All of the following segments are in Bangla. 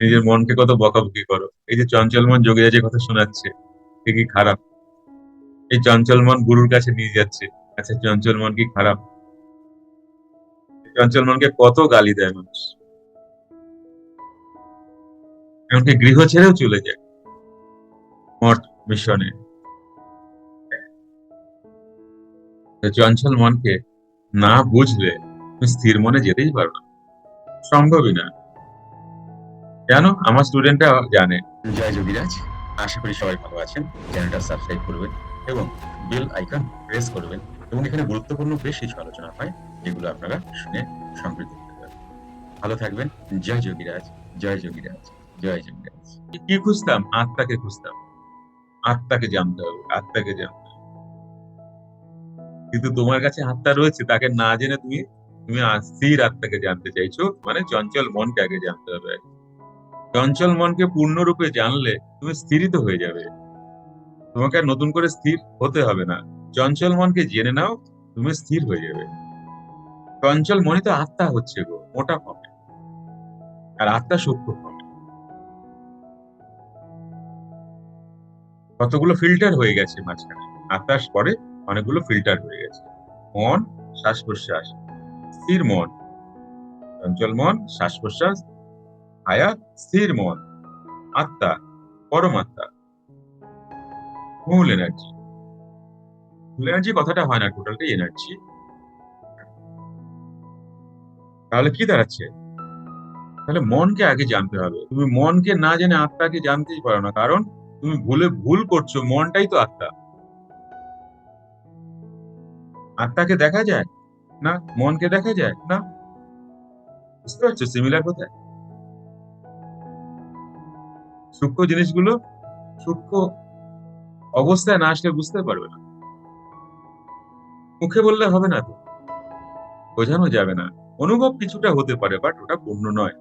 নিজের মনকে কত বকাবকি করো। এই যে চঞ্চল মন যোগীরা যে কথা শোনাচ্ছে, এ কি খারাপ? এই চঞ্চল মন গুরুর কাছে নিয়ে যাচ্ছে আচ্ছা চঞ্চল মন কি খারাপ? চঞ্চল মনকে কত গালি দেয় মানুষ। এমনকি গৃহ ছেড়েও চলে যায়। মঠ মিশনে। চঞ্চল মনকে না বুঝলে তুমি স্থির মনে যেতেই পারো না। সম্ভবই না। কেন? আমার স্টুডেন্টরা জানে। জয় যোগীরাজ আশা করি সবাই ভালো আছেন। চ্যানেলটা সাবস্ক্রাইব করবেন এবং বেল আইকন প্রেস করবেন এবং এখানে গুরুত্বপূর্ণ বেশ কিছু আলোচনা হয় যেগুলো আপনারা শুনে সমৃদ্ধ হতে পারবেন ভালো থাকবেন। জয় যোগীরাজ জয় যোগীরাজ জয় যোগীরাজ। কি খুঁজতাম? আত্মাকে খুঁজতাম। আত্মাকে জানতে হবে আত্মাকে জানতে হবে। কিন্তু তোমার কাছে আত্মা রয়েছে তাকে না জেনে তুমি তুমি স্থির আত্মাকে জানতে চাইছো। মানে চঞ্চল মনকে আগে জানতে হবে চঞ্চল মনকে পূর্ণরূপে জানলে তুমি স্থিরিত হয়ে যাবে। তোমাকে আর নতুন করে স্থির হতে হবে না। চঞ্চল মনকে জেনে নাও, তুমি স্থির হয়ে যাবে। চঞ্চল মনে তো আত্মা হচ্ছে গো, মোটা ফর্মে আর আত্মা সূক্ষ্ম ফর্মে কতগুলো ফিল্টার হয়ে গেছে মাঝখানে। আত্মার পরে অনেকগুলো ফিল্টার হয়ে গেছে। মন শ্বাস প্রশ্বাস স্থির মন। চঞ্চল মন শ্বাস প্রশ্বাস আয়া স্থির মন আত্মা পরমাত্মা মূল এনার্জি মূল এনার্জি কথাটা হয় না টোটালটাই এনার্জি তাহলে কি দাঁড়াচ্ছে? তাহলে মনকে আগে জানতে হবে। তুমি মনকে না জেনে আত্মাকে জানতেই পারো না, কারণ তুমি ভুলে ভুল করছ, মনটাই তো আত্মা। আত্মাকে দেখা যায় না? মনকে দেখা যায় না? বুঝতে পারছ? সিমিলার কোথায়? সূক্ষ্ম জিনিসগুলো সূক্ষ্ম অবস্থায় না আসলে বুঝতে পারবে না। মুখে বললে হবে না তো। বোঝানো যাবে না। অনুভব কিছুটা হতে পারে বাট ওটা পূর্ণ নয়।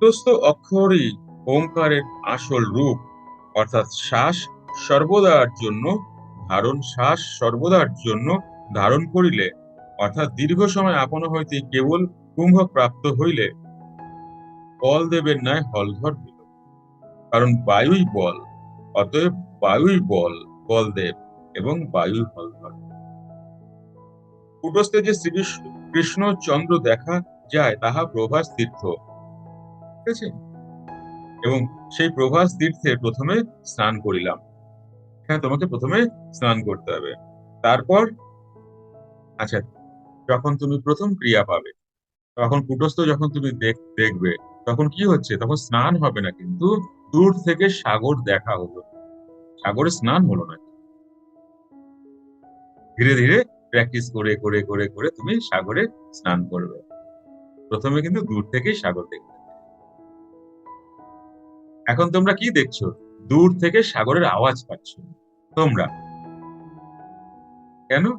দোস্ত অক্ষরই ওঙ্কারের আসল রূপ, অর্থাৎ শ্বাস সর্বদার জন্য ধারণ, শ্বাস সর্বদার জন্য ধারণ করিলে, অর্থাৎ দীর্ঘ সময় আপন হইতে কেবল কুম্ভ প্রাপ্ত হইলে বল দেবের ন্যায় হলধর দিল। কারণ বায়ুই বল, অতএব বায়ুই বল বলদেব এবং বায়ুই হলধর কুটস্থে যে শ্রীকৃষ্ণ কৃষ্ণ চন্দ্র দেখা যায়, তাহা প্রভাস তীর্থ। ঠিক আছে? এবং সেই প্রভাস তীর্থে প্রথমে স্নান করিলাম। হ্যাঁ তোমাকে প্রথমে স্নান করতে হবে। তারপর আচ্ছা যখন তুমি প্রথম ক্রিয়া পাবে, তখন কুটস্থ যখন তুমি দেখবে তখন কি হচ্ছে? তখন স্নান হবে না কিন্তু দূর থেকে সাগর দেখা হলো। সাগরে স্নান হলো না। ধীরে ধীরে প্র্যাকটিস করে করে করে করে তুমি সাগরে স্নান করবে। প্রথমে কিন্তু দূর থেকেই সাগর দেখবে। এখন তোমরা কি দেখছ? দূর থেকে সাগরের আওয়াজ পাচ্ছ। তোমরা। কেন?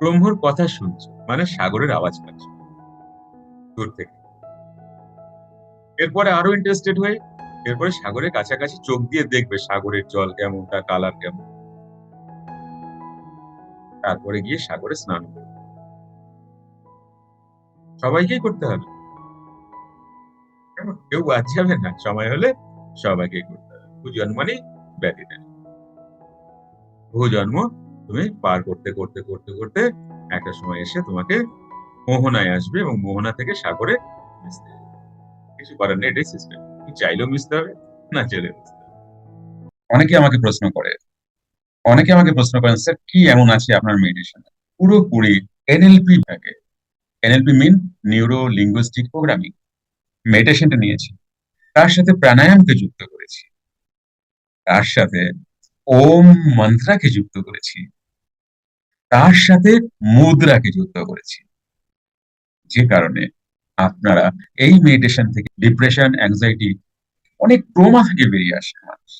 ব্রহ্মর কথা শুনছো মানে সাগরের আওয়াজ পাচ্ছ। দূর থেকে। এরপরে আরও ইন্টারেস্টেড হয়ে, এরপরে সাগরের কাছাকাছি চোখ দিয়ে দেখবে সাগরের জল কেমন, তার কালার কেমন। তারপরে গিয়ে সাগরে স্নান করবে। সবাইকেই করতে হবে। কেউ বাদ যাবে না, সময় হলে সবাইকে করতে হবে। ভূজন্মানি ব্যতীত। ভূজন্ম তুমি পার করতে করতে করতে করতে একটা সময় এসে তোমাকে মোহনায় আসবে এবং মোহনা থেকে সাগরে মিশতে কিছু করার নেই, এটাই সিস্টেম চাইলেও মিশতে হবে না চাইলেও মিশতে অনেকে আমাকে প্রশ্ন করে, অনেকে আমাকে প্রশ্ন করেন, স্যার, কি এমন আছে আপনার মেডিটেশনে পুরোপুরি এনএলপি থাকে। NLP mean neuro linguistic programming মেডিটেশনটা নিয়েছি। তার সাথে প্রাণায়ামকে যুক্ত করেছি। তার সাথে ওম মন্ত্রাকে যুক্ত করেছি। তার সাথে মুদ্রাকে যুক্ত করেছি। যে কারণে আপনারা এই মেডিটেশন থেকে ডিপ্রেশন অ্যাংজাইটি অনেক ট্রোমা থেকে বেরিয়ে আসে মানুষ।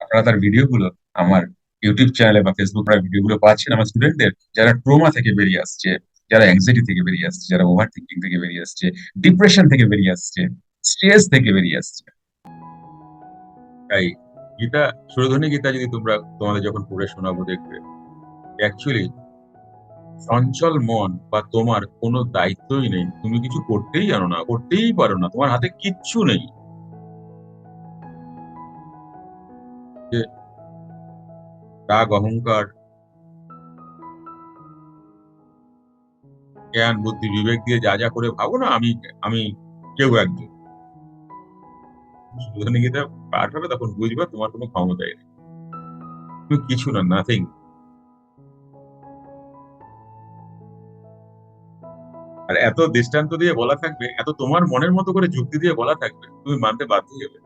আপনারা তার ভিডিওগুলো আমার ইউটিউব চ্যানেলে বা ফেসবুক ভিডিওগুলো পাচ্ছেন আমার স্টুডেন্টদের যারা ট্রোমা থেকে বেরিয়ে আসছে, যারা অ্যাংজাইটি থেকে বেরিয়ে আসছে, যারা ওভার থিঙ্কিং থেকে বেরিয়ে আসছে ডিপ্রেশন থেকে বেরিয়ে আসছে স্ট্রেস থেকে বেরিয়ে আসছে। তাই গীতা, সুরধ্বনি গীতা যদি তোমরা তোমাদের যখন পড়ে শোনাবো দেখবে অ্যাকচুয়ালি চঞ্চল মন বা তোমার কোনো দায়িত্বই নেই। তুমি কিছু করতেই জানো না, করতেই পারো না, তোমার হাতে কিচ্ছু নেই। রাগ, অহংকার, জ্ঞান, বুদ্ধি, বিবেক দিয়ে যা যা করে ভাবো না, আমি আমি কেউ একজন। গীতা পাঠ হবে, তখন বুঝবে তোমার কোনো ক্ষমতাই নেই। তুমি কিছু না নাথিং এত দৃষ্টান্ত দিয়ে বলা থাকবে, এত তোমার মনের মতো করে যুক্তি দিয়ে বলা থাকবে, তুমি মানতে বাধ্য হবে।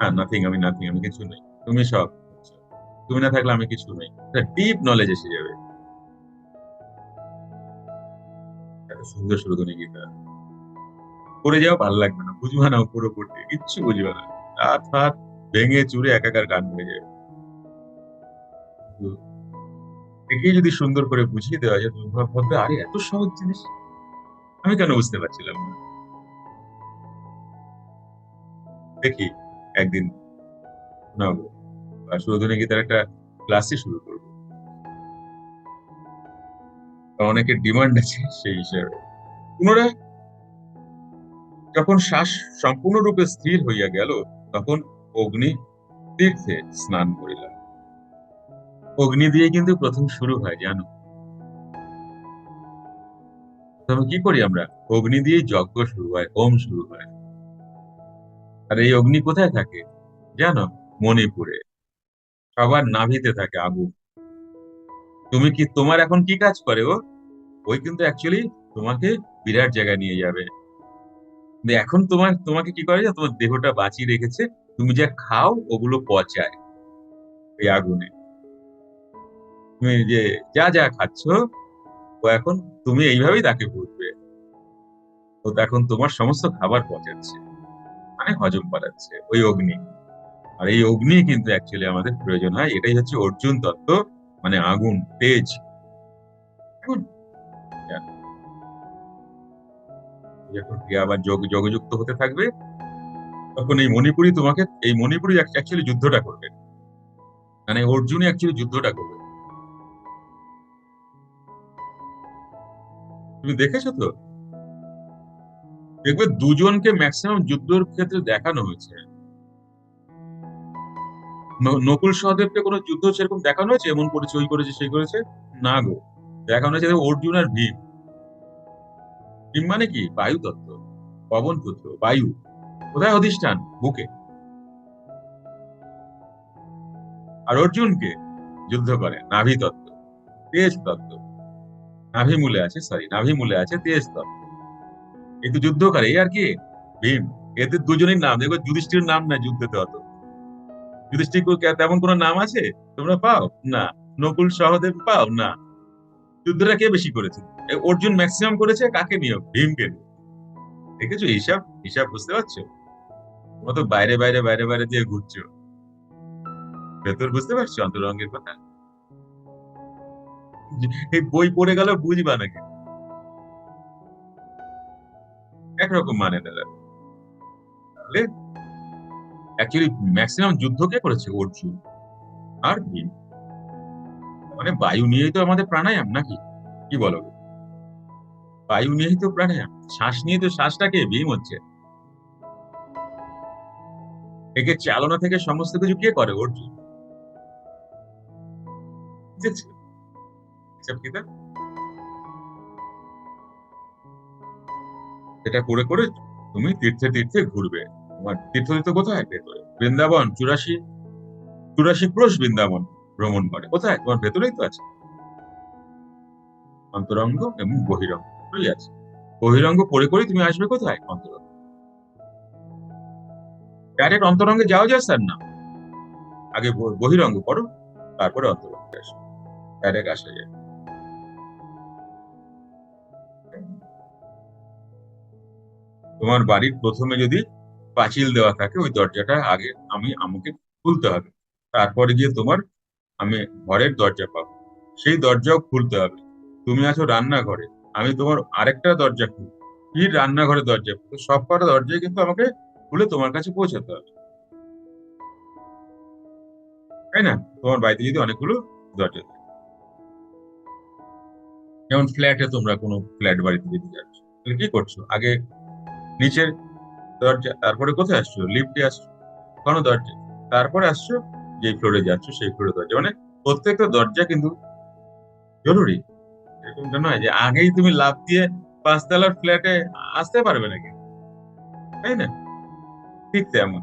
হ্যাঁ নাথিং আমি নাথিং আমি কিছু নেই। তুমি সব তুমি না থাকলে আমি কিছু নেই। ডিপ নলেজ এসে যাবে। সুন্দর সুরধনী গীতা। পড়ে যাও, ভালো লাগবে না। বুঝবে না পুরো পড়তে। কিচ্ছু বুঝবে না। হাত হাত ভেঙে চুরে একাকার গান হয়ে যাবে। একেই যদি সুন্দর করে বুঝিয়ে দেওয়া যায় ভাববে, আরে, এত সহজ জিনিস। আমি কেন বুঝতে পারছিলাম না? দেখি, একদিন শোনাবো। বা সুরধনী একটা ক্লাসই শুরু করব। অনেকের ডিমান্ড আছে সেই হিসাবে। পুনরায় যখন শ্বাস সম্পূর্ণরূপে স্থির হইয়া গেল, তখন অগ্নি তীর্থে স্নান করিলাম। অগ্নি দিয়ে কিন্তু প্রথম শুরু হয়, জানো? প্রথমে কি করি আমরা? অগ্নি দিয়ে যজ্ঞ শুরু হয়, হোম শুরু হয়। আর এই অগ্নি কোথায় থাকে? জানো, মণিপুরে। সবার নাভিতে থাকে আগুন। তুমি কি, তোমার এখন কি কাজ করে ও? ওই কিন্তু অ্যাকচুয়ালি তোমাকে বিরাট জায়গায় নিয়ে যাবে। এখন তোমার, তোমাকে কি করে তোমার দেহটা বাঁচিয়ে রেখেছে। তুমি যা খাও, ওগুলো পচায় এই আগুনে। তুমি যে যা যা খাচ্ছ ও এখন তুমি এইভাবেই তাকে বুঝবে ও এখন তোমার সমস্ত খাবার পচাচ্ছে মানে হজম করাচ্ছে, ওই অগ্নি। আর এই অগ্নি কিন্তু অ্যাকচুয়ালি আমাদের প্রয়োজন হয়, এটাই হচ্ছে অর্জুন তত্ত্ব মানে আগুন, তেজ। যখন ক্রিয়া আবার যোগ, যোগযুক্ত হতে থাকবে, তখন এই মণিপুরি তোমাকে, এই মণিপুরি অ্যাকচুয়ালি যুদ্ধটা করবে। মানে অর্জুনই অ্যাকচুয়ালি যুদ্ধটা করবে। তুমি দেখেছ তো? দেখবে দুজনকে ম্যাক্সিমাম যুদ্ধের ক্ষেত্রে দেখানো হয়েছে। নকুল সহদেবকে কোনো যুদ্ধ সেরকম দেখানো হয়েছে? এমন করেছে, ওই করেছে, সেই করেছে? না গো। দেখানো হয়েছে অর্জুন আর ভীম। ভীম মানে কি? বায়ু তত্ত্ব। পবন পুত্র, বায়ু। কোথায় অধিষ্ঠান? বুকে। আর অর্জুনকে যুদ্ধ করে নাভি তত্ত্ব তেজ তত্ত্ব। নাভি মূলে আছে সরি নাভি মূলে আছে তেজ তত্ত্ব এই যুদ্ধ করে আর কি? ভীম। এদের দুজনের নাম, দেখো যুধিষ্ঠির নাম না যুদ্ধতে অত। যুধিষ্ঠির তেমন কোনো নাম আছে? তোমরা পাও? না। নকুল সহদেব পাও? না। যুদ্ধটা কে বেশি করেছে? অর্জুন ম্যাক্সিমাম করেছে কাকে নিয়ে? ভীমকে দেখেছ? হিসাব? হিসাব বুঝতে পারছ? তোমরা তো বাইরে বাইরে বাইরে বাইরে দিয়ে ঘুরছো। ভেতর বুঝতে পারছ? অন্তরঙ্গের কথা? এই বই পড়ে গেল, বুঝবা নাকি? একরকম মানে দাদা। অ্যাকচুয়ালি ম্যাক্সিমাম যুদ্ধ কে করেছে অর্জুন? আর ভীম মানে বায়ু নিয়েই তো আমাদের প্রাণায়াম নাকি? কি বলো? বায়ু নিয়েই তো প্রাণায়াম। শ্বাস নিয়ে তো শ্বাসটাকে ভীম হচ্ছে। একে চালনা থেকে সমস্ত কিছু কে করে অর্জুন? এটা করে করে তুমি তীর্থে তীর্থে ঘুরবে। তোমার তীর্থ তীর্থ কোথায়? ভেতরে। বৃন্দাবন, চুরাশি চুরাশি বৃন্দাবন ভ্রমণ করে। কোথায়? তোমার ভেতরেই তো আছে। অন্তরঙ্গ এবং বহিরঙ্গ দুটোই আছে। বহিরঙ্গ করে করে তুমি আসবে কোথায়? অন্তরঙ্গ। ডাইরেক্ট অন্তরঙ্গে যাও যায় স্যার না। আগে বহিরঙ্গ করো তারপরে অন্তরঙ্গে আসো। ডাইরেক্ট আসা যায়। তোমার বাড়ির প্রথমে যদি পাঁচিল দেওয়া থাকে, ওই দরজাটা আগে আমি আমাকে খুলতে হবে। তারপরে গিয়ে তোমার আমি ঘরের দরজা পাবো। সেই দরজাও খুলতে হবে। তুমি আছো রান্নাঘরে, আমি তোমার আরেকটা দরজা খুলবো। কি রান্নাঘরের দরজা? সব কটা দরজায় কিন্তু আমাকে খুলে তোমার কাছে পৌঁছাতে হবে। তাই না? তোমার বাড়িতে যদি অনেকগুলো দরজা থাকে। যেমন ফ্ল্যাটে তোমরা কোনো ফ্ল্যাট বাড়িতে যেতে যাচ্ছ, তাহলে কি করছ? আগে নিচের দরজা, তারপরে কোথায় আসছো? লিফটে আসছো? কোনো দরজা তারপরে আসছো যে ফ্লোরে যাচ্ছ, সেই ফ্লোরে দরজা। মানে প্রত্যেকটা দরজা কিন্তু জরুরি। এরকমটা নয় যে আগেই তুমি লাভ দিয়ে পাঁচতলার ফ্ল্যাটে আসতে পারবে নাকি? তাই না? ঠিক তেমন।